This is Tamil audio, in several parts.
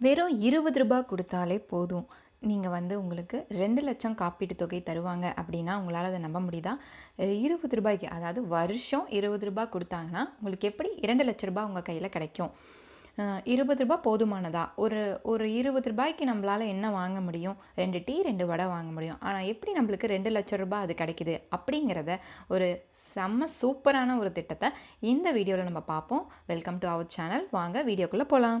வெறும் இருபது ரூபாய் கொடுத்தாலே போதும். நீங்கள் வந்து உங்களுக்கு ரெண்டு லட்சம் காப்பீட்டு தொகை தருவாங்க அப்படின்னா உங்களால் அதை நம்ப முடியுதா? இருபது ரூபாய்க்கு அதாவது வருஷம் இருபது ரூபாய் கொடுத்தாங்கன்னா உங்களுக்கு எப்படி இரண்டு லட்ச ரூபாய் உங்கள் கையில் கிடைக்கும்? இருபது ரூபாய் போதுமானதா? ஒரு ஒரு இருபது ரூபாய்க்கு நம்மளால் என்ன வாங்க முடியும்? ரெண்டு டீ ரெண்டு வடை வாங்க முடியும். ஆனால் எப்படி நம்மளுக்கு ரெண்டு லட்ச ரூபாய் அது கிடைக்குது? அப்படிங்கிறத ஒரு செம்ம சூப்பரான ஒரு திட்டத்தை இந்த வீடியோவில் நம்ம பார்ப்போம். வெல்கம் டு அவர் சேனல் வாங்க வீடியோக்குள்ளே போகலாம்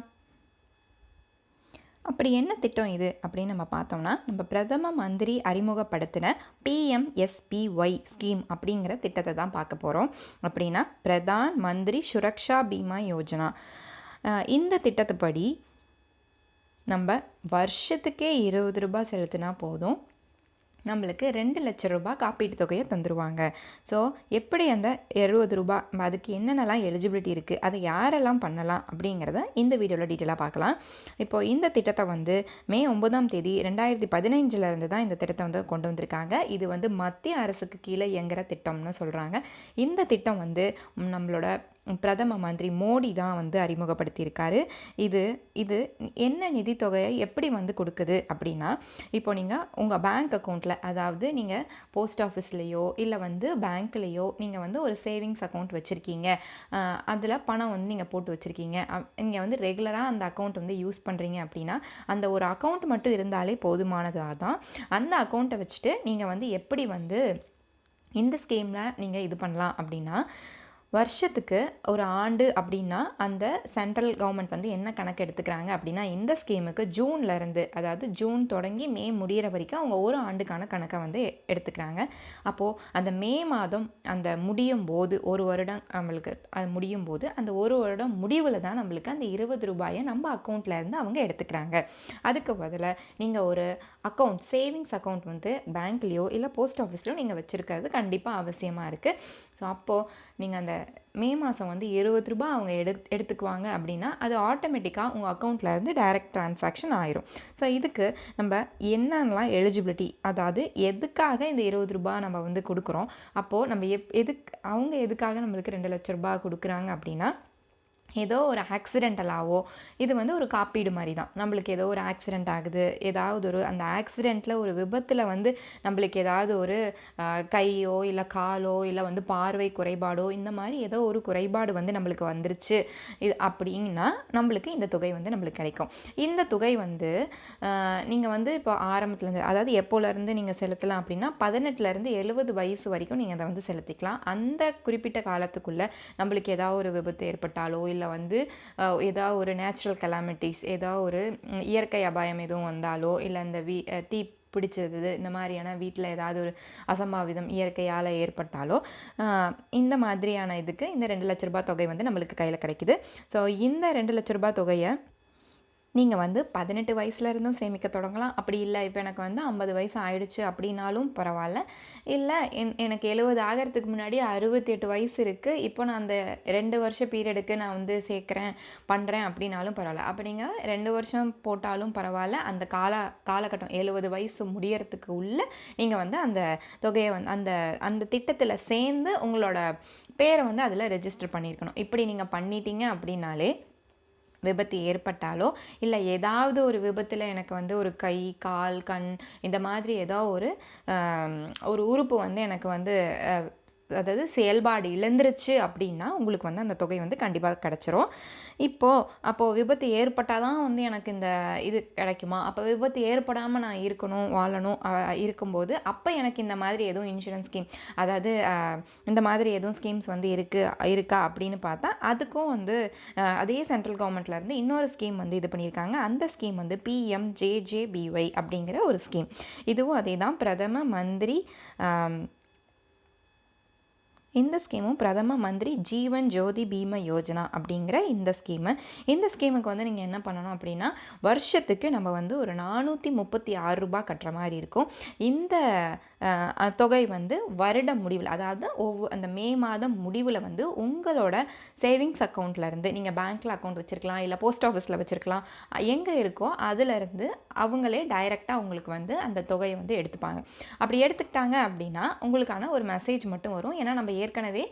அப்படி என்ன திட்டம் இது அப்படின்னு நம்ம பார்த்தோம்னா நம்ம பிரதம மந்திரி அறிமுகப்படுத்தின பிஎம்எஸ்பிஒய் ஸ்கீம் அப்படிங்கிற திட்டத்தை தான் பார்க்க போகிறோம் அப்படின்னா பிரதான் மந்திரி சுரக்ஷா பீமா யோஜனா. இந்த திட்டத்துப்படி நம்ம வருஷத்துக்கே இருபது ரூபாய் செலுத்தினா போதும். நம்மளுக்கு ரெண்டு லட்ச ரூபாய் காப்பீட்டு தொகையை தந்துடுவாங்க ஸோ எப்படி அந்த இருபது ரூபாய் அதுக்கு என்னென்னலாம் எலிஜிபிலிட்டி இருக்குது அதை யாரெல்லாம் பண்ணலாம் அப்படிங்கிறத இந்த வீடியோவில் டீட்டெயிலாக பார்க்கலாம். இப்போ இந்த திட்டத்தை வந்து மே ஒன்பதாம் தேதி ரெண்டாயிரத்தி பதினைஞ்சிலேருந்து தான் இந்த திட்டத்தை வந்து கொண்டு வந்திருக்காங்க. இது வந்து மத்திய அரசுக்கு கீழே இயங்குகிற திட்டம்னு சொல்கிறாங்க இந்த திட்டம் வந்து நம்மளோட பிரதம மந்திரி மோடி தான் வந்து அறிமுகப்படுத்தியிருக்காரு. இது இது என்ன நிதித்தொகையை எப்படி வந்து கொடுக்குது அப்படின்னா இப்போ நீங்கள் உங்கள் பேங்க் அக்கௌண்ட்டில் அதாவது நீங்கள் போஸ்ட் ஆஃபீஸ்லேயோ இல்லை வந்து பேங்க்லேயோ நீங்கள் வந்து ஒரு சேவிங்ஸ் அக்கௌண்ட் வச்சுருக்கீங்க. அதில் பணம் வந்து நீங்கள் போட்டு வச்சுருக்கீங்க. நீங்கள் வந்து ரெகுலராக அந்த அக்கௌண்ட் வந்து யூஸ் பண்ணுறீங்க அப்படின்னா அந்த ஒரு அக்கௌண்ட் மட்டும் இருந்தாலே போதுமானதாக தான். அந்த அக்கௌண்ட்டை வச்சுட்டு நீங்கள் வந்து எப்படி வந்து இந்த ஸ்கீமில் நீங்கள் இது பண்ணலாம் அப்படின்னா வருஷத்துக்கு ஒரு ஆண்டு அப்படின்னா அந்த சென்ட்ரல் கவர்மெண்ட் வந்து என்ன கணக்கு எடுத்துக்கிறாங்க அப்படின்னா இந்த ஸ்கீமுக்கு ஜூன்லேருந்து அதாவது ஜூன் தொடங்கி மே முடியிற வரைக்கும் அவங்க ஒரு ஆண்டுக்கான கணக்கை வந்து எடுத்துக்கிறாங்க. அப்போது அந்த மே மாதம் அந்த முடியும் போது ஒரு வருடம் நம்மளுக்கு அது முடியும் போது அந்த ஒரு வருடம் முடிவில் தான் நம்மளுக்கு அந்த இருபது ரூபாயை நம்ம அக்கௌண்ட்லேருந்து அவங்க எடுத்துக்கிறாங்க. அதுக்கு பதிலாக நீங்கள் ஒரு அக்கௌண்ட் சேவிங்ஸ் அக்கௌண்ட் வந்து பேங்க்லேயோ இல்லை போஸ்ட் ஆஃபீஸ்லையோ நீங்கள் வச்சுருக்கிறது கண்டிப்பாக அவசியமாக இருக்குது ஸோ அப்போது நீங்கள் அந்த மே மாதம் வந்து இருபது ரூபா அவங்க எடு எடுத்துக்குவாங்க அப்படின்னா அது ஆட்டோமேட்டிக்காக உங்கள் அக்கௌண்ட்டில் இருந்து டைரக்ட் ட்ரான்சாக்ஷன் ஆயிரும். ஸோ இதுக்கு நம்ம என்னென்னலாம் எலிஜிபிலிட்டி அதாவது எதுக்காக இந்த இருபது ரூபாய் நம்ம வந்து கொடுக்குறோம்? அப்போது நம்ம எப் எதுக்கு அவங்க எதுக்காக நம்மளுக்கு ரெண்டு லட்ச ரூபாய் கொடுக்குறாங்க அப்படின்னா ஏதோ ஒரு ஆக்சிடென்டலாவோ இது வந்து ஒரு காப்பீடு மாதிரி தான் நம்மளுக்கு ஏதோ ஒரு ஆக்சிடென்ட் ஆகுது ஏதாவது ஒரு அந்த ஆக்சிடெண்ட்டில் ஒரு விபத்தில் வந்து நம்மளுக்கு ஏதாவது ஒரு கையோ இல்லை காலோ இல்லை வந்து பார்வை குறைபாடோ இந்த மாதிரி ஏதோ ஒரு குறைபாடு வந்து நம்மளுக்கு வந்துருச்சு. இது அப்படின்னா நம்மளுக்கு இந்த தொகை வந்து நம்மளுக்கு கிடைக்கும். இந்த தொகை வந்து நீங்கள் வந்து இப்போ ஆரம்பத்துலேருந்து அதாவது எப்போலேருந்து நீங்கள் செலுத்தலாம் அப்படின்னா பதினெட்டுலேருந்து எழுபது வயசு வரைக்கும் நீங்கள் அதை வந்து செலுத்திக்கலாம். அந்த குறிப்பிட்ட காலத்துக்குள்ளே நம்மளுக்கு ஏதாவது ஒரு விபத்து ஏற்பட்டாலோ இல்லை வந்து ஏதாவது ஒரு நேச்சுரல் கலாமிட்டிஸ் ஏதாவது ஒரு இயற்கை அபாயம் எதுவும் வந்தாலோ இல்லை இந்த வீ தீ பிடிச்சது இந்த மாதிரியான வீட்டில் ஏதாவது ஒரு அசம்பாவிதம் இயற்கையால் ஏற்பட்டாலோ இந்த மாதிரியான இதுக்கு இந்த ரெண்டு லட்ச ரூபாய் தொகை வந்து நம்மளுக்கு கையில் கிடைக்குது. ஸோ இந்த ரெண்டு லட்ச ரூபாய் தொகையை நீங்கள் வந்து பதினெட்டு வயசுல இருந்தும் சேமிக்க தொடங்கலாம். அப்படி இல்லை இப்போ எனக்கு வந்து ஐம்பது வயசு ஆயிடுச்சு அப்படின்னாலும் பரவாயில்ல. இல்லை என் எனக்கு எழுபது ஆகிறதுக்கு முன்னாடி அறுபத்தி எட்டு வயசு இருக்குது இப்போ நான் அந்த ரெண்டு வருஷ பீரியடுக்கு நான் வந்து சேர்க்குறேன் பண்ணுறேன் அப்படின்னாலும் பரவாயில்ல. அப்போ நீங்கள் ரெண்டு வருஷம் போட்டாலும் பரவாயில்ல. அந்த கால காலகட்டம் எழுபது வயசு முடியறதுக்கு உள்ள நீங்கள் வந்து அந்த தொகையை வந்து அந்த அந்த திட்டத்தில் சேர்ந்து உங்களோட பேரை வந்து அதில் ரெஜிஸ்டர் பண்ணியிருக்கணும் இப்படி நீங்கள் பண்ணிட்டீங்க அப்படின்னாலே விபத்து ஏற்பட்டாலோ இல்லை ஏதாவது ஒரு விபத்தில் எனக்கு வந்து ஒரு கை கால் கண் இந்த மாதிரி ஏதோ ஒரு ஒரு உறுப்பு வந்து எனக்கு வந்து அதாவது செயல்பாடு இழந்துருச்சு அப்படின்னா உங்களுக்கு வந்து அந்த தொகை வந்து கண்டிப்பாக கிடச்சிரும். இப்போது அப்போது விபத்து ஏற்பட்டால் தான் வந்து எனக்கு இந்த இது கிடைக்குமா? அப்போ விபத்து ஏற்படாமல் நான் இருக்கணும் வாழணும் இருக்கும்போது அப்போ எனக்கு இந்த மாதிரி எதுவும் இன்சூரன்ஸ் ஸ்கீம் அதாவது இந்த மாதிரி எதுவும் ஸ்கீம்ஸ் வந்து இருக்குது இருக்கா அப்படின்னு பார்த்தா அதுக்கும் வந்து அதே சென்ட்ரல் கவர்மெண்ட்லேருந்து இன்னொரு ஸ்கீம் வந்து இது பண்ணியிருக்காங்க. அந்த ஸ்கீம் வந்து பிஎம்ஜேஜேபிஒய் அப்படிங்கிற ஒரு ஸ்கீம் இதுவும் அதே தான் பிரதம மந்திரி இந்த ஸ்கீமும் பிரதம மந்திரி ஜீவன் ஜோதி பீம யோஜனா அப்படிங்கிற இந்த ஸ்கீமு. இந்த ஸ்கீமுக்கு வந்து நீங்கள் என்ன பண்ணணும் அப்படின்னா வருஷத்துக்கு நம்ம வந்து ஒரு நானூற்றி முப்பத்தி ஆறு ரூபாய் கட்டுற மாதிரி இருக்கும். இந்த தொகை வந்து வருட முடிவில் அதாவது ஒவ்வொரு அந்த மே மாதம் முடிவில் வந்து உங்களோட சேவிங்ஸ் அக்கௌண்ட்லேருந்து நீங்கள் பேங்க்கில் அக்கௌண்ட் வச்சுருக்கலாம் இல்லை போஸ்ட் ஆஃபீஸில் வச்சுருக்கலாம் எங்கே இருக்கோ அதுலேருந்து அவங்களே டைரெக்டாக உங்களுக்கு வந்து அந்த தொகையை வந்து எடுத்துப்பாங்க. அப்படி எடுத்துக்கிட்டாங்க அப்படின்னா உங்களுக்கான ஒரு மெசேஜ் மட்டும் வரும். ஏன்னா நம்ம ஏற்கனவே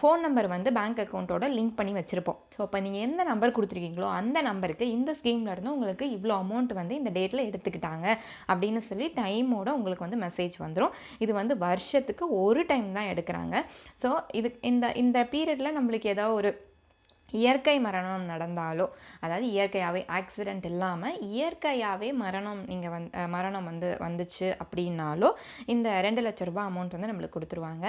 ஃபோன் நம்பர் வந்து பேங்க் அக்கௌண்ட்டோட லிங்க் பண்ணி வச்சுருப்போம். ஸோ இப்போ நீங்கள் எந்த நம்பர் கொடுத்துருக்கீங்களோ அந்த நம்பருக்கு இந்த ஸ்கீமில் இருந்து உங்களுக்கு இவ்வளோ அமௌண்ட் வந்து இந்த டேட்டில் எடுத்துக்கிட்டாங்க அப்படின்னு சொல்லி டைமோட உங்களுக்கு வந்து மெசேஜ் வந்துடும் இது வந்து வருஷத்துக்கு ஒரு டைம் தான் எடுக்கிறாங்க. ஸோ இது இந்த இந்த பீரியடில் நம்மளுக்கு ஏதாவது ஒரு இயற்கை மரணம் நடந்தாலோ அதாவது இயற்கையாகவே ஆக்சிடெண்ட் இல்லாமல் இயற்கையாகவே மரணம் நீங்கள் வந் மரணம் வந்து வந்துச்சு அப்படின்னாலோ இந்த ரெண்டு லட்ச ரூபாய் அமௌண்ட் வந்து நம்மளுக்கு கொடுத்துருவாங்க.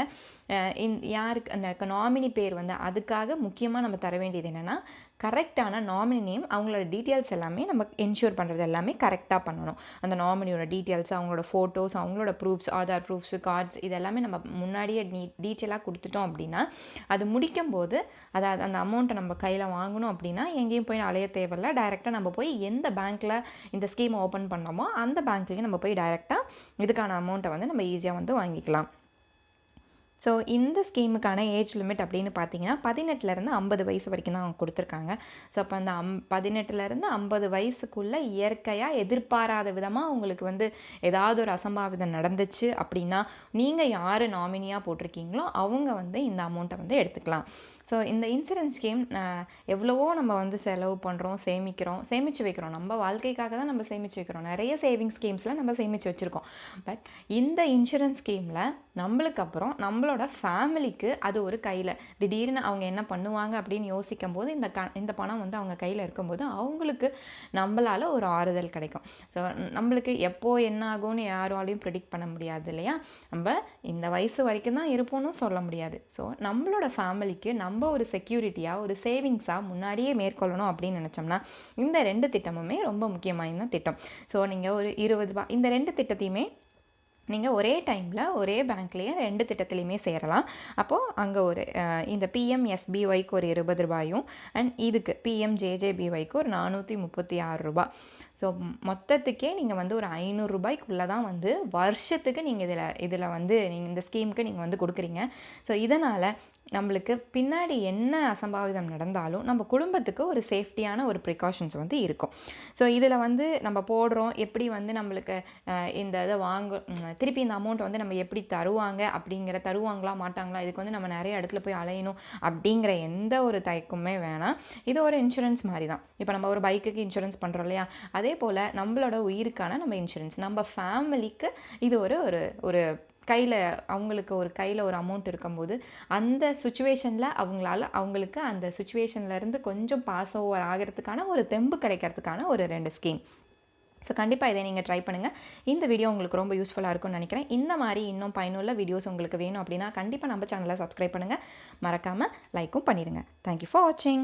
இந் யாருக்கு அந்த நாமினி பேர் வந்து அதுக்காக முக்கியமாக நம்ம தர வேண்டியது என்னென்னா கரெக்டான நாமினி நேம் அவங்களோட டீட்டெயில்ஸ் எல்லாமே நம்ம என்ஷூர் பண்ணுறது எல்லாமே கரெக்டாக பண்ணணும். அந்த நாமினியோட டீட்டெயில்ஸ் அவங்களோட ஃபோட்டோஸ் அவங்களோட ப்ரூஃப்ஸ் ஆதார் ப்ரூஃப்ஸ் கார்ட்ஸ் இது எல்லாமே நம்ம முன்னாடியே நீ டீட்டெயிலாக கொடுத்துட்டோம் அப்படின்னா அது முடிக்கும் போது அதாவது அந்த அமௌண்ட்டை நம்ம கையில் வாங்கணும் அப்படின்னா எங்கேயும் போய் அலைய தேவையில்ல. டைரெக்டாக நம்ம போய் எந்த பேங்க்கில் இந்த ஸ்கீம் ஓப்பன் பண்ணோமோ அந்த பேங்க்லேயும் நம்ம போய் டைரெக்டாக இதுக்கான அமௌண்ட்டை வந்து நம்ம ஈஸியாக வந்து வாங்கிக்கலாம். ஸோ இந்த ஸ்கீமுக்கான ஏஜ் லிமிட் அப்படின்னு பார்த்தீங்கன்னா பதினெட்டுலேருந்து ஐம்பது வயசு வரைக்கும் தான் அவங்க கொடுத்துருக்காங்க. ஸோ அப்போ அந்த அம் பதினெட்டுலேருந்து ஐம்பது வயசுக்குள்ளே இயற்கையாக எதிர்பாராத விதமாக உங்களுக்கு வந்து ஏதாவது ஒரு அசம்பாவிதம் நடந்துச்சு அப்படின்னா நீங்கள் யார் நாமினியாக போட்டிருக்கீங்களோ அவங்க வந்து இந்த அமௌண்ட்டை வந்து எடுத்துக்கலாம். ஸோ இந்த இன்சூரன்ஸ் ஸ்கீம் எவ்வளவோ நம்ம வந்து செலவு பண்ணுறோம் சேமிக்கிறோம் சேமித்து வைக்கிறோம். நம்ம வாழ்க்கைக்காக தான் நம்ம சேமித்து வைக்கிறோம். நிறைய சேவிங் ஸ்கீம்ஸில் நம்ம சேமித்து வச்சுருக்கோம். பட் இந்த இன்சூரன்ஸ் ஸ்கீமில் நம்மளுக்கு அப்புறம் நம்மளோட ஃபேமிலிக்கு அது ஒரு கையில். திடீர்னு அவங்க என்ன பண்ணுவாங்க அப்படின்னு யோசிக்கும் போது இந்த க இந்த பணம் வந்து அவங்க கையில் இருக்கும்போது அவங்களுக்கு நம்மளால் ஒரு ஆறுதல் கிடைக்கும். ஸோ நம்மளுக்கு எப்போ என்ன ஆகும்னு யாராலையும் ப்ரிடிக்ட் பண்ண முடியாது இல்லையா? நம்ம இந்த வயசு வரைக்கும் தான் இருப்போம்னு சொல்ல முடியாது. ஸோ நம்மளோட ஃபேமிலிக்கு நம்ம ஒரு செக்யூரிட்டியாக ஒரு சேவிங்ஸாக முன்னாடியே மேற்கொள்ளணும் அப்படின்னு நினச்சோம்னா இந்த ரெண்டு திட்டமுமே ரொம்ப முக்கியமான திட்டம். ஸோ நீங்கள் ஒரு இருபது ரூபா இந்த ரெண்டு திட்டத்தையுமே நீங்கள் ஒரே டைமில் ஒரே பேங்க்லேயே ரெண்டு திட்டத்துலையுமே சேரலாம். அப்போது அங்கே ஒரு இந்த பிஎம்எஸ்பிஒய்க்கு ஒரு இருபது ரூபாயும் அண்ட் இதுக்கு பிஎம்ஜேஜேபிஒய்க்கு ஒரு நானூற்றி முப்பத்தி ஆறு ரூபாய் ஸோ மொத்தத்துக்கே நீங்கள் வந்து ஒரு ஐநூறுரூபாய்க்குள்ளே தான் வந்து வருஷத்துக்கு நீங்கள் இதில் இதில் வந்து நீங்கள் இந்த ஸ்கீமுக்கு நீங்கள் வந்து கொடுக்குறீங்க. ஸோ இதனால் நம்மளுக்கு பின்னாடி என்ன அசம்பாவிதம் நடந்தாலும் நம்ம குடும்பத்துக்கு ஒரு சேஃப்டியான ஒரு ப்ரிகாஷன்ஸ் வந்து இருக்கும். ஸோ இதில் வந்து நம்ம போடுறோம் எப்படி வந்து நம்மளுக்கு இந்த இதை வாங்க திருப்பி இந்த அமௌண்ட் வந்து நம்ம எப்படி தருவாங்க அப்படிங்கிற தருவாங்களா மாட்டாங்களா இதுக்கு வந்து நம்ம நிறைய இடத்துல போய் அலையணும் அப்படிங்கிற எந்த ஒரு தயக்கமே வேணாம். இது ஒரு இன்சூரன்ஸ் மாதிரி தான் இப்போ நம்ம ஒரு பைக்குக்கு இன்சூரன்ஸ் பண்ணுறோம் இல்லையா? அதே போல் நம்மளோட உயிருக்கான நம்ம இன்சூரன்ஸ் நம்ம ஃபேமிலிக்கு இது ஒரு ஒரு ஒரு கையில் அவங்களுக்கு ஒரு கையில் ஒரு அமௌண்ட் இருக்கும்போது அந்த சுச்சுவேஷனில் அவங்களால அவங்களுக்கு அந்த சுச்சுவேஷன்லேருந்து கொஞ்சம் பாஸ் ஓவர் ஆகிறதுக்கான ஒரு தெம்பு கிடைக்கிறதுக்கான ஒரு ரெண்டு ஸ்கீம் ஸோ கண்டிப்பாக இதை நீங்கள் ட்ரை பண்ணுங்கள் இந்த வீடியோ உங்களுக்கு ரொம்ப யூஸ்ஃபுல்லாக இருக்கும்னு நினைக்கிறேன். இந்த மாதிரி இன்னும் பயனுள்ள வீடியோஸ் உங்களுக்கு வேணும் அப்படின்னா கண்டிப்பாக நம்ம சேனலை சப்ஸ்கிரைப் பண்ணுங்கள் மறக்காமல் லைக்கும் பண்ணிடுங்க தேங்க்யூ ஃபார் வாட்சிங்